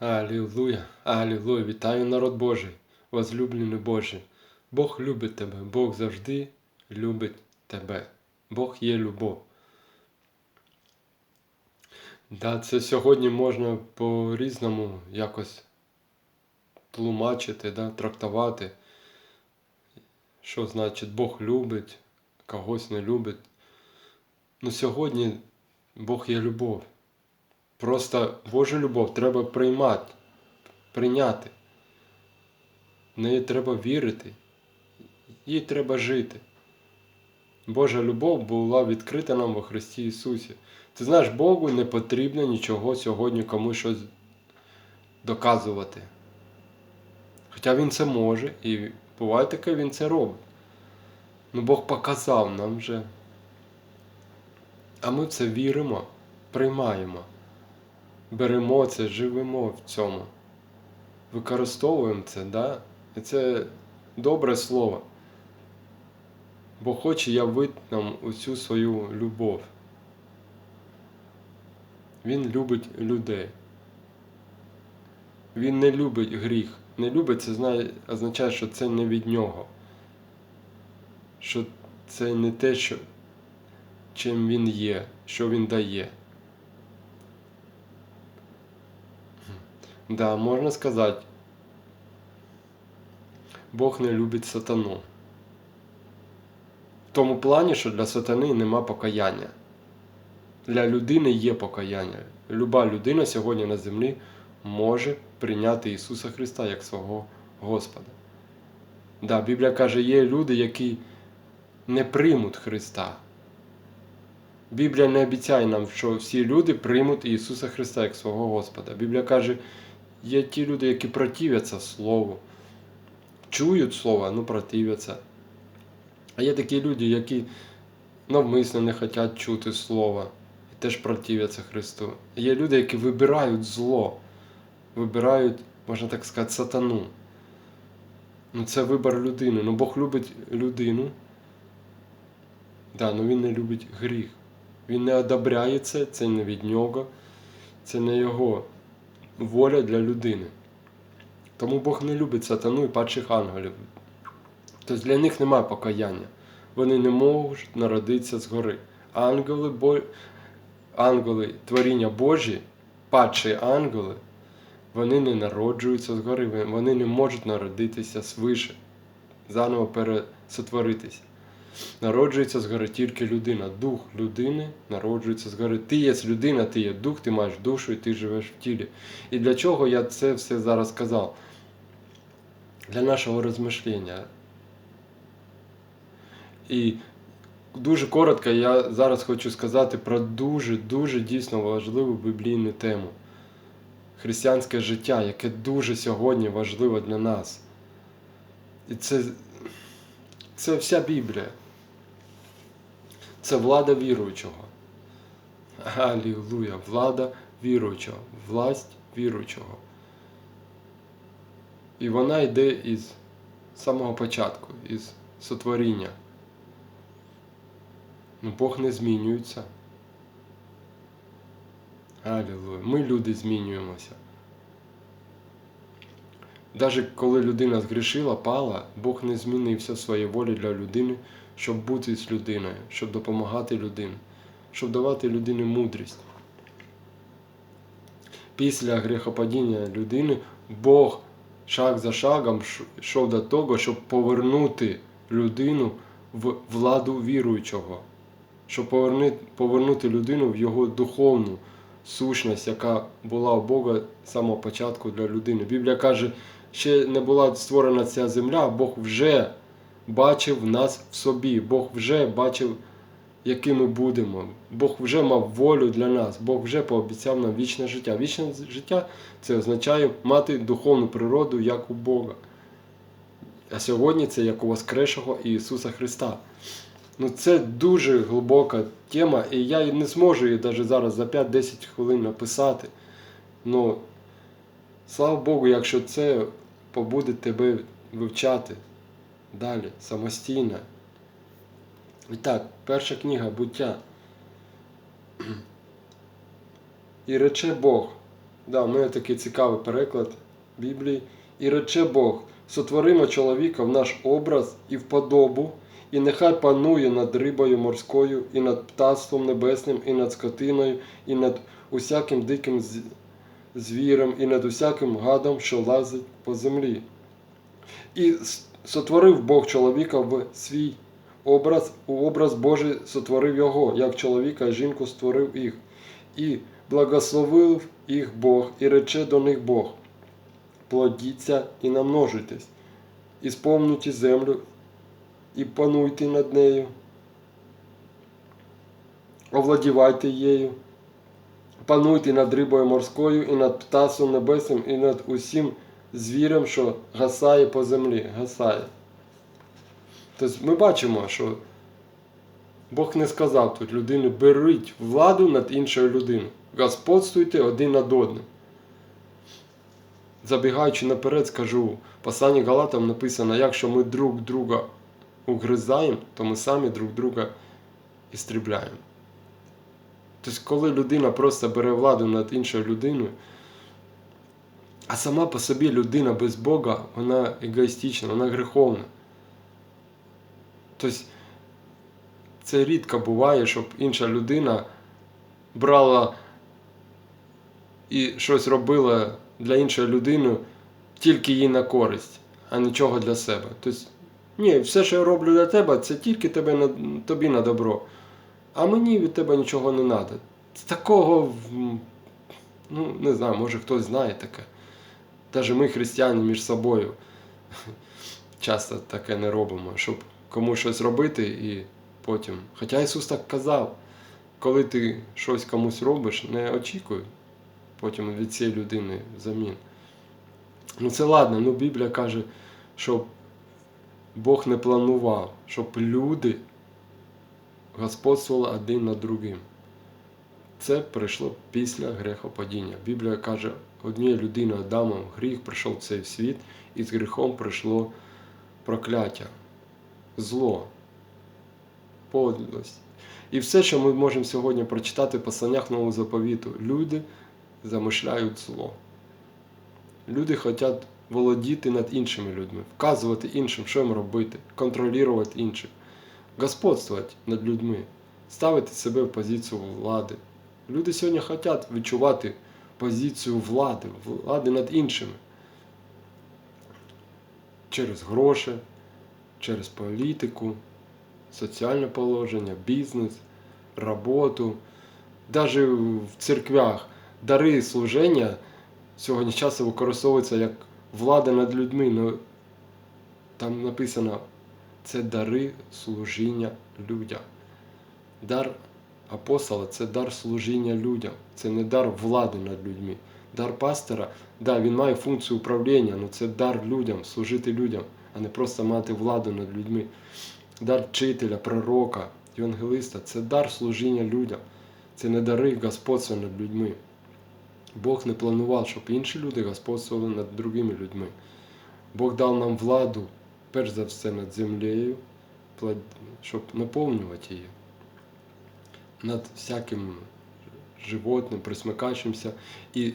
Алілуя, алілуя, вітаю народ Божий, возлюблений Божий. Бог любить тебе, Бог завжди любить тебе. Бог є любов. Да, це сьогодні можна по-різному якось тлумачити, да, трактувати, що значить Бог любить, когось не любить. Ну сьогодні Бог є любов. Просто Божу любов треба приймати, прийняти. В неї треба вірити, їй треба жити. Божа любов була відкрита нам во Христі Ісусі. Ти знаєш, Богу не потрібно нічого сьогодні комусь щось доказувати. Хоча Він це може, і буває таке, Він це робить. Ну Бог показав нам вже. А ми в це віримо, приймаємо беремо це, живемо в цьому. Використовуємо це, да? і це добре слово. Бо хоче явити нам усю свою любов. Він любить людей. Він не любить гріх. Не любить це означає, що це не від нього. Що це не те, що, чим він є, що він дає. Да, можна сказати, Бог не любить сатану. В тому плані, що для сатани нема покаяння. Для людини є покаяння. Люба людина сьогодні на землі може прийняти Ісуса Христа як свого Господа. Да, Біблія каже, є люди, які не приймуть Христа. Біблія не обіцяє нам, що всі люди приймуть Ісуса Христа як свого Господа. Біблія каже, Є ті люди, які противляться Слову, чують Слово, ну противляться. А є такі люди, які навмисно не хочуть чути Слова і теж противляться Христу. Є люди, які вибирають зло, вибирають, можна так сказати, сатану. Ну, Це вибір людини. Ну Бог любить людину. Да, але Він не любить гріх. Він не одобряє це, це не від нього, це не його воля для людини. Тому Бог не любить сатану і падших ангелів. Тобто для них немає покаяння. Вони не можуть народитися згори. Ангели, бо... ангели творіння Божі, падші ангели, вони не народжуються згори, вони не можуть народитися свише, заново пересотворитися. Народжується згори тільки людина. Дух людини народжується згори. Ти є людина, ти є дух, ти маєш душу і ти живеш в тілі. І для чого я це все зараз сказав? Для нашого розмишлення. І дуже коротко я зараз хочу сказати про дуже-дуже дійсно важливу біблійну тему. Християнське життя, яке дуже сьогодні важливе для нас. І це, це вся Біблія це влада віруючого. Алілуя, влада віруючого, власть віруючого. І вона йде із самого початку, із сотворіння. Ну, Бог не змінюється. Алілуя. Ми люди змінюємося. Навіть коли людина згрішила, пала, Бог не змінився в своїй волі для людини щоб бути з людиною, щоб допомагати людині, щоб давати людині мудрість. Після гріхопадіння людини Бог шаг за шагом йшов до того, щоб повернути людину в владу віруючого, щоб повернути людину в його духовну сущність, яка була у Бога з самого початку для людини. Біблія каже, ще не була створена ця земля, Бог вже бачив нас в собі. Бог вже бачив, якими будемо. Бог вже мав волю для нас, Бог вже пообіцяв нам вічне життя. Вічне життя це означає мати духовну природу, як у Бога. А сьогодні це як у Воскрешого Ісуса Христа. Ну Це дуже глибока тема, і я не зможу її навіть зараз за 5-10 хвилин написати. Ну, слава Богу, якщо це побуде тебе вивчати далі, самостійно. І так, перша книга буття. І рече Бог, Да, у мене такий цікавий переклад Біблії. І рече Бог: сотворимо чоловіка в наш образ і вподобу, і нехай панує над рибою морською, і над птаством небесним, і над скотиною, і над усяким диким з- звірем, і над усяким гадом, що лазить по землі. І сотворив Бог чоловіка в свій образ, у образ Божий сотворив його, як чоловіка і жінку створив їх. І благословив їх Бог, і рече до них Бог. Плодіться і намножуйтесь, і сповнюйте землю, і пануйте над нею, овладівайте її, пануйте над рибою морською, і над птасом небесним, і над усім звірем, що гасає по землі, гасає. Тобто ми бачимо, що Бог не сказав тут людині, беріть владу над іншою людиною. Господствуйте один над одним. Забігаючи наперед, скажу, в посланні Галатам написано, якщо ми друг друга угризаємо, то ми самі друг друга істрібляємо. Тобто, коли людина просто бере владу над іншою людиною, а сама по собі людина без Бога, вона егоїстична, вона греховна. Тобто, це рідко буває, щоб інша людина брала і щось робила для іншої людини тільки їй на користь, а нічого для себе. Тобто, ні, все, що я роблю для тебе, це тільки тебе тобі на добро. А мені від тебе нічого не треба. Такого, ну, не знаю, може хтось знає таке. Навіть ми, християни, між собою часто таке не робимо, щоб комусь щось робити і потім. Хоча Ісус так казав, коли ти щось комусь робиш, не очікуй потім від цієї людини взамін. Ну це ладно, ну Біблія каже, щоб Бог не планував, щоб люди господствували один над другим. Це прийшло після грехопадіння. Біблія каже, однією людиною Адамом гріх прийшов в цей світ, і з гріхом прийшло прокляття, зло, подлость. І все, що ми можемо сьогодні прочитати в посланнях Нового заповіту, люди замишляють зло. Люди хочуть володіти над іншими людьми, вказувати іншим, що їм робити, контролювати інших, господствувати над людьми, ставити себе в позицію влади. Люди сьогодні хочуть відчувати позицію влади, влади над іншими. Через гроші, через політику, соціальне положення, бізнес, роботу, навіть в церквях дари служення сьогодні часто використовуються як влада над людьми. Ну, там написано, це дари служіння людям. Дар апостола це дар служіння людям, це не дар влади над людьми. Дар пастора, да, він має функцію управління, але це дар людям, служити людям, а не просто мати владу над людьми. Дар вчителя, пророка, євангелиста це дар служіння людям. Це не дари господства над людьми. Бог не планував, щоб інші люди господствували над другими людьми. Бог дав нам владу, перш за все, над землею, щоб наповнювати її. Над всяким животним, присмикаючимся. І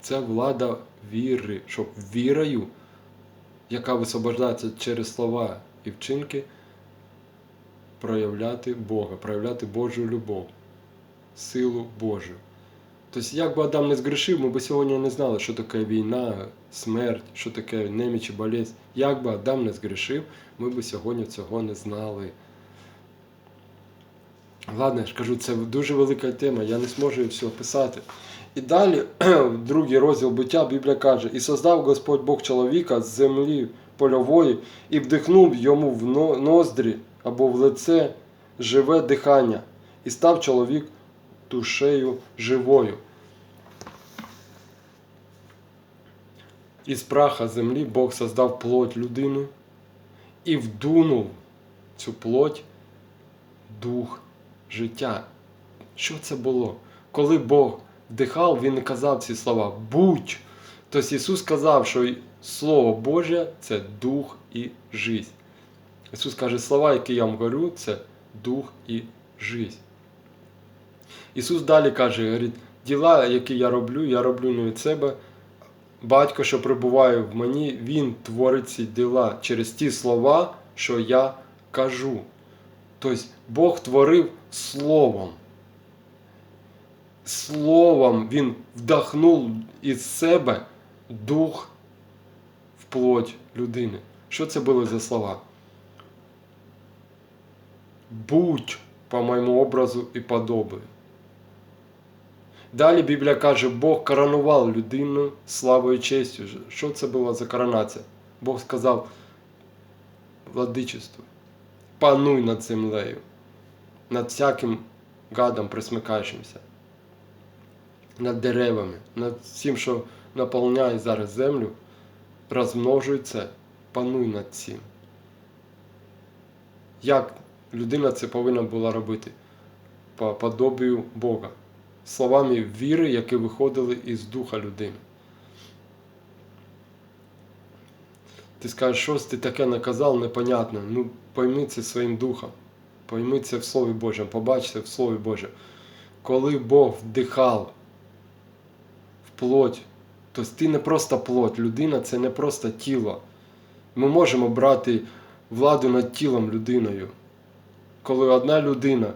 це влада віри, щоб вірою, яка висвобождається через слова і вчинки, проявляти Бога, проявляти Божу любов, силу Божу. Тобто, як би Адам не згрішив, ми б сьогодні не знали, що таке війна, смерть, що таке неміч і болезнь. Як би Адам не згрішив, ми б сьогодні цього не знали. Ладно, я ж кажу, це дуже велика тема, я не зможу все описати. І далі, другий розділ буття, Біблія каже: І создав Господь Бог чоловіка з землі польової і вдихнув йому в ноздрі або в лице живе дихання, і став чоловік душею живою. Із праха землі Бог создав плоть людину і вдунув цю плоть дух життя. Що це було? Коли Бог вдихав, Він казав ці слова будь. Тобто Ісус сказав, що Слово Боже це дух і жизнь. Ісус каже, слова, які я вам говорю, це дух і жизнь. Ісус далі каже, говорить, Діла, які я роблю, я роблю не від себе. Батько, що перебуває в мені, він творить ці діла через ті слова, що я кажу. Тобто Бог творив словом. Словом Він вдохнув із себе дух в плоть людини. Що це були за слова? Будь по моєму образу і подобию. Далі Біблія каже, Бог коронував людину славою і честю. Що це була за коронація? Бог сказав владичеству, пануй над землею, над всяким гадом присмикаючимся, над деревами, над всім, що наповняє зараз землю, розмножується, пануй над цим. Як людина це повинна була робити? По подобію Бога словами віри, які виходили із духа людини. Ти скажеш, щось ти таке наказав, непонятне. Ну, пойми це своїм духом. Пойми це в Слові Божому, побач це в Слові Божому. Коли Бог вдихав в плоть, то ти не просто плоть, людина це не просто тіло. Ми можемо брати владу над тілом людиною. Коли одна людина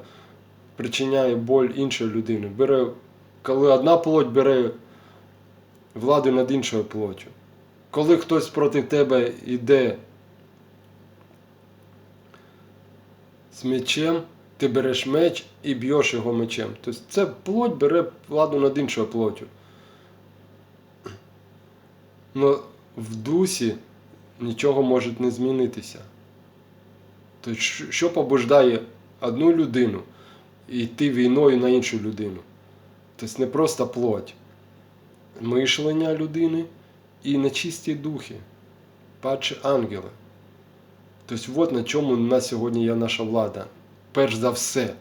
причиняє боль іншої людини. Бере, коли одна плоть бере владу над іншою плоттю. Коли хтось проти тебе йде з мечем, ти береш меч і б'єш його мечем. Тобто це плоть бере владу над іншою плоттю. Но в дусі нічого може не змінитися. Тобто, що побуждає одну людину йти війною на іншу людину. Тобто не просто плоть, мишлення людини і нечисті духи, падші ангели. Тобто, от на чому на сьогодні є наша влада. Перш за все,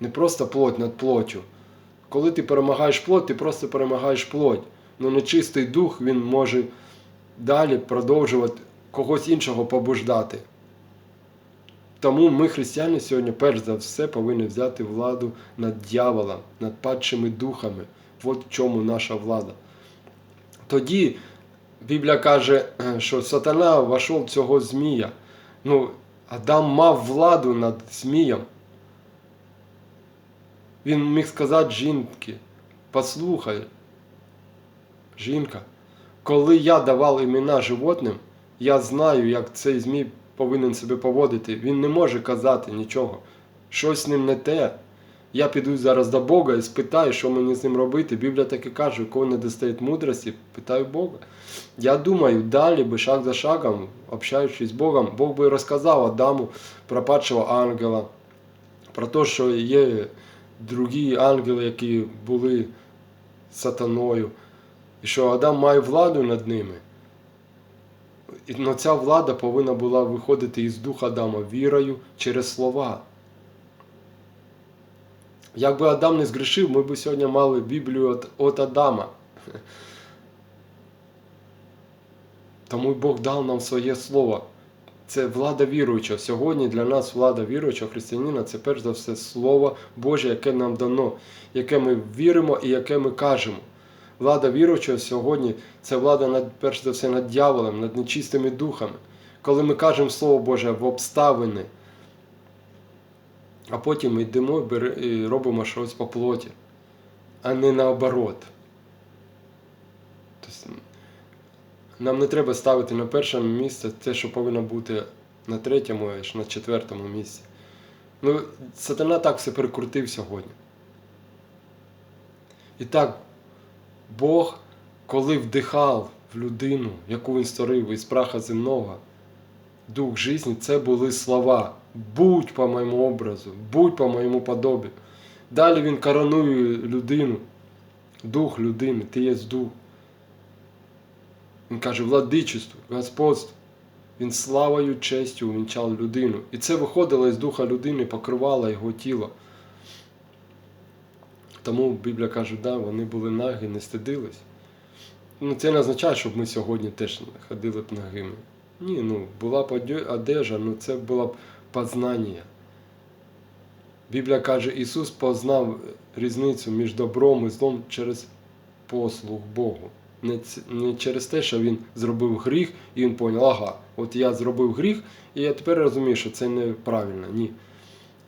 не просто плоть над плоттю. Коли ти перемагаєш плоть, ти просто перемагаєш плоть. Ну нечистий дух він може далі продовжувати когось іншого побуждати. Тому ми, християни, сьогодні, перш за все, повинні взяти владу над дьяволом, над падшими духами. От в чому наша влада. Тоді Біблія каже, що сатана вошов цього Змія. Ну, Адам мав владу над Змієм. Він міг сказати жінки, послухай, жінка, коли я давав імена животним, я знаю, як цей Змій повинен себе поводити. Він не може казати нічого. Щось з ним не те. Я піду зараз до Бога і спитаю, що мені з ним робити. Біблія так і каже, у кого не достає мудрості, питаю Бога. Я думаю, далі би шаг за шагом, общаючись з Богом, Бог би розказав Адаму про падшого ангела, про те, що є другі ангели, які були сатаною, і що Адам має владу над ними. І ця влада повинна була виходити із духа Адама вірою через слова. Якби Адам не згрішив, ми б сьогодні мали Біблію від, від Адама. Тому Бог дав нам своє слово. Це влада віруюча. Сьогодні для нас влада віруючого християнина це перш за все Слово Боже, яке нам дано, яке ми віримо і яке ми кажемо. Влада віруючого сьогодні це влада над перш за все над дьяволом, над нечистими духами. Коли ми кажемо Слово Боже в обставини, а потім йдемо і робимо щось по плоті, а не наоборот. Тобто, нам не треба ставити на перше місце те, що повинно бути на третьому аж на четвертому місці. Ну, Сатана так все перекрутив сьогодні. І так, Бог, коли вдихав в людину, яку він створив із праха земного, дух житті, це були слова. Будь по моєму образу, будь по моєму подобі. Далі він коронує людину, дух людини, ти є дух. Він каже, владичество, господство. Він славою, честю увінчав людину. І це виходило із духа людини, покривало його тіло. Тому Біблія каже, да, вони були нагі, не стидились. Ну, Це не означає, щоб ми сьогодні теж ходили б нагими. Ні, ну була б одежа, ну це було б познання. Біблія каже, Ісус познав різницю між добром і злом через послуг Богу. Не, не через те, що він зробив гріх, і він поняв, ага, от я зробив гріх, і я тепер розумію, що це неправильно. Ні.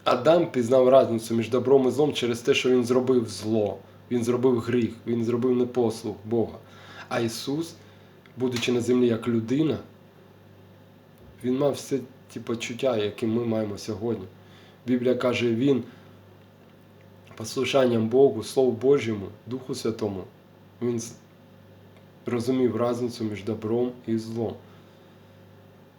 Адам пізнав різницю між добром і злом через те, що він зробив зло, він зробив гріх, він зробив непослух Бога. А Ісус, будучи на землі як людина, він мав все ті почуття, які ми маємо сьогодні. Біблія каже, він послушанням Богу, Слову Божому, Духу Святому, він розумів різницю між добром і злом.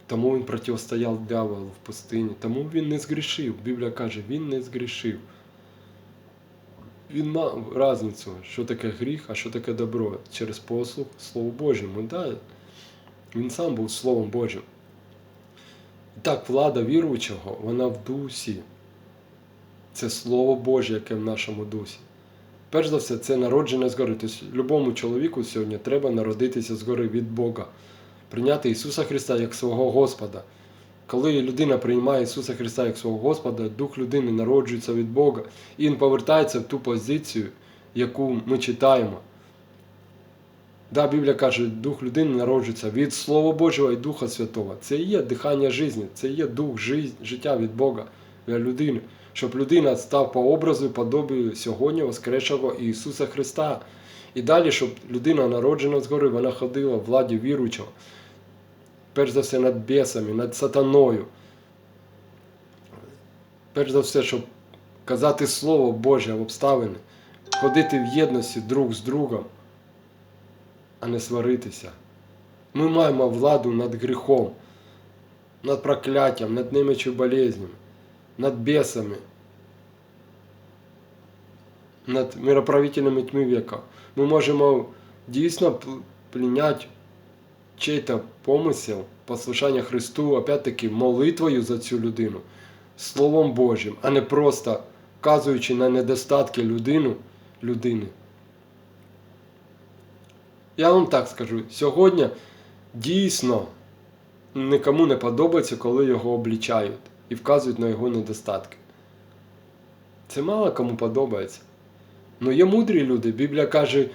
Тому він протистояв дияволу в пустині. Тому він не згрішив. Біблія каже, він не згрішив. Він мав різницю, що таке гріх, а що таке добро через послуг Слову Божому. Да, він сам був Словом Божим. Так, влада віруючого, вона в дусі. Це Слово Боже, яке в нашому дусі. Перш за все, це народження згори. Тобто любому чоловіку сьогодні треба народитися згори від Бога, прийняти Ісуса Христа як свого Господа. Коли людина приймає Ісуса Христа як свого Господа, дух людини народжується від Бога, і він повертається в ту позицію, яку ми читаємо. Да, Біблія каже, дух людини народжується від Слова Божого і Духа Святого. Це і є дихання життя, це і є дух жи- життя від Бога для людини, щоб людина став по образу і подобію сьогодні воскресшого Ісуса Христа. І далі, щоб людина народжена згори, вона ходила в владі віруючого. Перш за все над бісами, над сатаною. Перш за все, щоб казати Слово Боже в обставини, ходити в єдності друг з другом, а не сваритися. Ми маємо владу над гріхом, над прокляттям, над немічою болезнями, над бісами, над мироправителями тьми віка. Ми можемо дійсно пл- прийняти чей-то помисел, послушання Христу, опять-таки, молитвою за цю людину, Словом Божим, а не просто вказуючи на недостатки людину, людини. Я вам так скажу, сьогодні дійсно нікому не подобається, коли його облічають і вказують на його недостатки. Це мало кому подобається. Ну є мудрі люди. Біблія каже,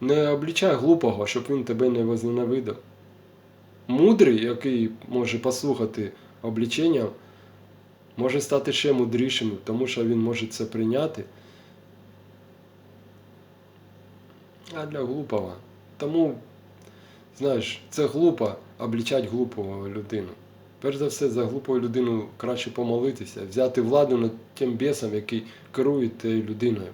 не облічай глупого, щоб він тебе не возненавидав. Мудрий, який може послухати облічення, може стати ще мудрішим, тому що він може це прийняти. А для глупого. Тому, знаєш, це глупо облічати глупого людину. Перш за все, за глупу людину краще помолитися, взяти владу над тим бісом, який керує тією людиною.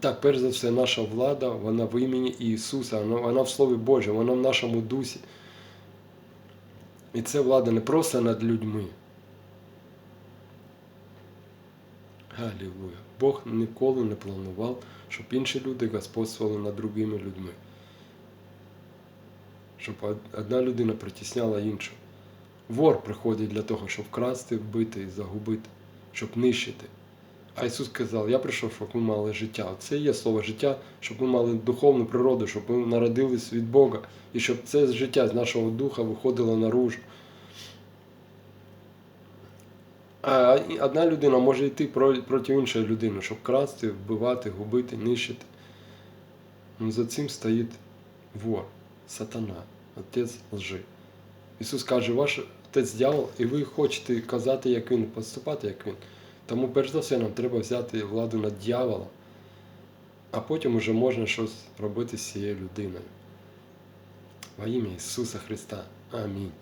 Так, перш за все, наша влада, вона в імені Ісуса, вона, вона в Слові Божому, вона в нашому дусі. І це влада не просто над людьми. Галілуя. Бог ніколи не планував, щоб інші люди господствували над другими людьми. Щоб одна людина притісняла іншу. Вор приходить для того, щоб вкрасти, вбити і загубити, щоб нищити. А Ісус сказав, я прийшов, щоб ми мали життя. Це є слово життя, щоб ми мали духовну природу, щоб ми народились від Бога, і щоб це життя з нашого духа виходило наружу. А і- одна людина може йти проти іншої людини, щоб красти, вбивати, губити, нищити. Ну, за цим стоїть вор, сатана, отець лжи. Ісус каже, ваш отець дьявол, і ви хочете казати, як він, поступати, як він. Тому, перш за все, нам треба взяти владу над дьяволом, а потім уже можна щось робити з цією людиною. Во ім'я Ісуса Христа. Амінь.